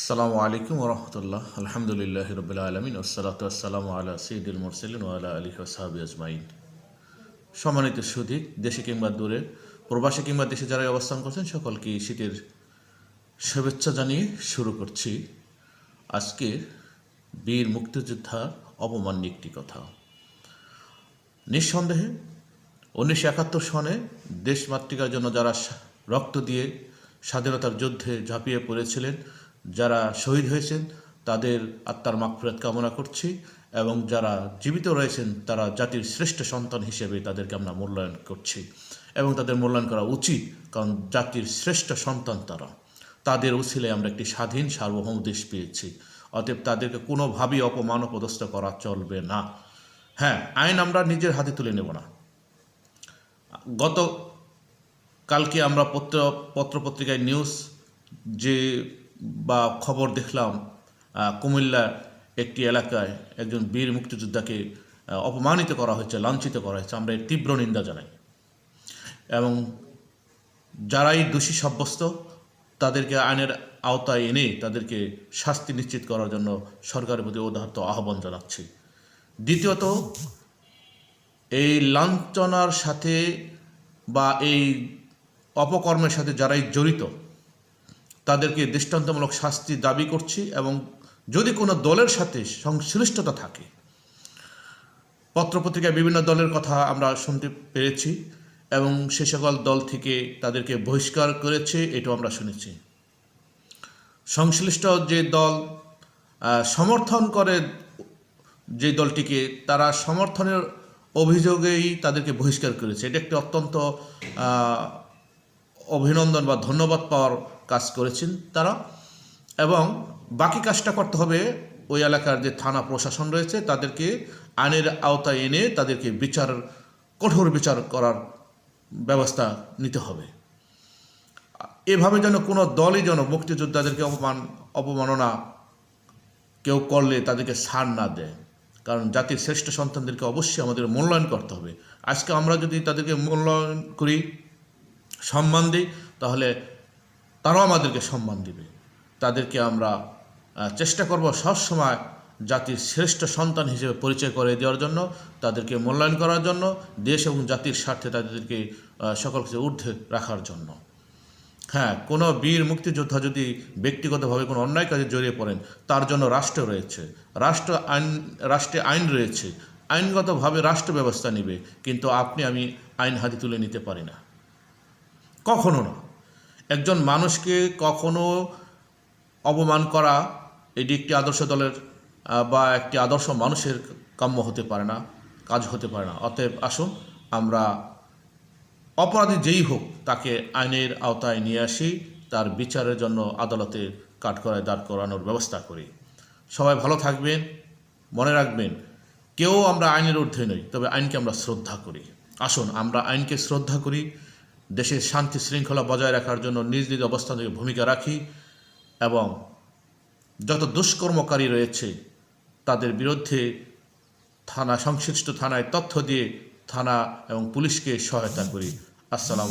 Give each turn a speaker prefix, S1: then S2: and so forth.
S1: আসসালামু আলাইকুম রহমতুল্লাহ আলহামদুলিল্লাহ রবিল আলমিন ওসালাত আসসালামু আলা সঈদুল মুরসলিন ওয়ালা আলী ওসাহাবি আজমাইন। সম্মানিত সুদী দেশে কিংবা দূরে, প্রবাসী কিংবা দেশে যারা অবস্থান করছেন, সকলকে শীতের শুভেচ্ছা জানিয়ে শুরু করছি আজকে বীর মুক্তিযোদ্ধার অপমান নিয়ে একটি কথা। নিঃসন্দেহে উনিশশো একাত্তর সনে দেশমাতৃকার জন্য যারা রক্ত দিয়ে স্বাধীনতার যুদ্ধে ঝাঁপিয়ে পড়েছিলেন যারা শহীদ হয়েছেন, তাদের আত্মার মাগফিরাত কামনা করছি এবং যারা জীবিত রয়েছেন, তারা জাতির শ্রেষ্ঠ সন্তান হিসেবে তাদেরকে আমরা মূল্যায়ন করছি এবং তাদের মূল্যায়ন করা উচিত, কারণ জাতির শ্রেষ্ঠ সন্তান তারা। তাদের উছিলে আমরা একটি স্বাধীন, সার্বভৌম দেশ পেয়েছি। অতএব তাদেরকে কোনোভাবেই অপমান পদস্থ করা চলবে না। হ্যাঁ আইন আমরা নিজের হাতে তুলে নেব না। গত কালকে আমরা পত্র, পত্রপত্রিকায় নিউজ যে বা খবর দেখলাম কুমিল্লার একটি এলাকায় একজন বীর মুক্তিযোদ্ধাকে অপমানিত করা হয়েছে, লাঞ্ছিত করা হয়েছে। আমরা এর তীব্র নিন্দা জানাই। এবং যারাই দোষী সাব্যস্ত, তাদেরকে আইনের আওতায় এনে তাদেরকে শাস্তি নিশ্চিত করার জন্য সরকারের প্রতি উদাহরত আহ্বান জানাচ্ছি। দ্বিতীয়ত, এই লাঞ্ছনার সাথে বা এই অপকর্মের সাথে যারাই জড়িত তাদেরকে দৃষ্টান্তমূলক শাস্তি দাবি করছি এবং যদি কোনো দলের সাথে সংশ্লিষ্টতা থাকে, পত্রপত্রিকায় বিভিন্ন দলের কথা আমরা শুনতে পেরেছি এবং সে সকল দল থেকে তাদেরকে বহিষ্কার করেছে, এটাও আমরা শুনেছি। সংশ্লিষ্ট যে দল সমর্থন করে যে দলটিকে, তারা সমর্থনের অভিযোগেই তাদেরকে বহিষ্কার করেছে। এটা একটি অত্যন্ত অভিনন্দন বা ধন্যবাদ পাওয়ার কাজ করেছেন তারা। এবং বাকি কাজটা করতে হবে ওই এলাকার যে থানা প্রশাসন রয়েছে, তাদেরকে আইনের আওতায় এনে তাদেরকে বিচার, কঠোর বিচার করার ব্যবস্থা নিতে হবে। এভাবে যেন কোনো দলই যেন মুক্তিযোদ্ধাদেরকে অপমান, অপমাননা কেউ করলে তাদেরকে ছাড় না দেয়। কারণ জাতির শ্রেষ্ঠ সন্তানদেরকে অবশ্যই আমাদের মূল্যায়ন করতে হবে। আজকে আমরা যদি তাদেরকে মূল্যায়ন করি সম্মান দিই, তাহলে তারাও আমাদেরকে সম্মান দিবে। তাদেরকে আমরা চেষ্টা করব সবসময় জাতির শ্রেষ্ঠ সন্তান হিসেবে পরিচয় করে দেওয়ার জন্য, তাদেরকে মূল্যায়ন করার জন্য, দেশ এবং জাতির স্বার্থে তাদেরকে সকল কিছু ঊর্ধ্বে রাখার জন্য। হ্যাঁ কোনো বীর মুক্তিযোদ্ধা যদি ব্যক্তিগতভাবে কোনো অন্যায় কাজে জড়িয়ে পড়েন, তার জন্য রাষ্ট্র রয়েছে। রাষ্ট্র আইন, রাষ্ট্রে আইন রয়েছে। আইনগতভাবে রাষ্ট্র ব্যবস্থা নেবে, কিন্তু আপনি, আমি আইন হাতে তুলে নিতে পারি না। কখনো না। একজন মানুষকে কখনো অপমান করা এটি একটি আদর্শ দলের বা একটি আদর্শ মানুষের কাম্য হতে পারে না, কাজ হতে পারে না। অতএব আসুন আমরা অপরাধী যেই হোক তাকে আইনের আওতায় নিয়ে আসি, তার বিচারের জন্য আদালতে কাঠগড়ায় দাঁড় করানোর ব্যবস্থা করি। সবাই ভালো থাকবেন, মনে রাখবেন, কেউ আমরা আইনের ঊর্ধ্বে নই, তবে আইনকে আমরা শ্রদ্ধা করি। আসুন, আমরা আইনকে শ্রদ্ধা করি দেশের শান্তি শৃঙ্খলা বজায় রাখার জন্য নিজ নিজ অবস্থান থেকে ভূমিকা রাখি এবং যত দুষ্কর্মকারী রয়েছে, তাদের বিরুদ্ধে থানা, সংশ্লিষ্ট থানায় তথ্য দিয়ে থানা এবং পুলিশকে সহায়তা করি। আসসালাম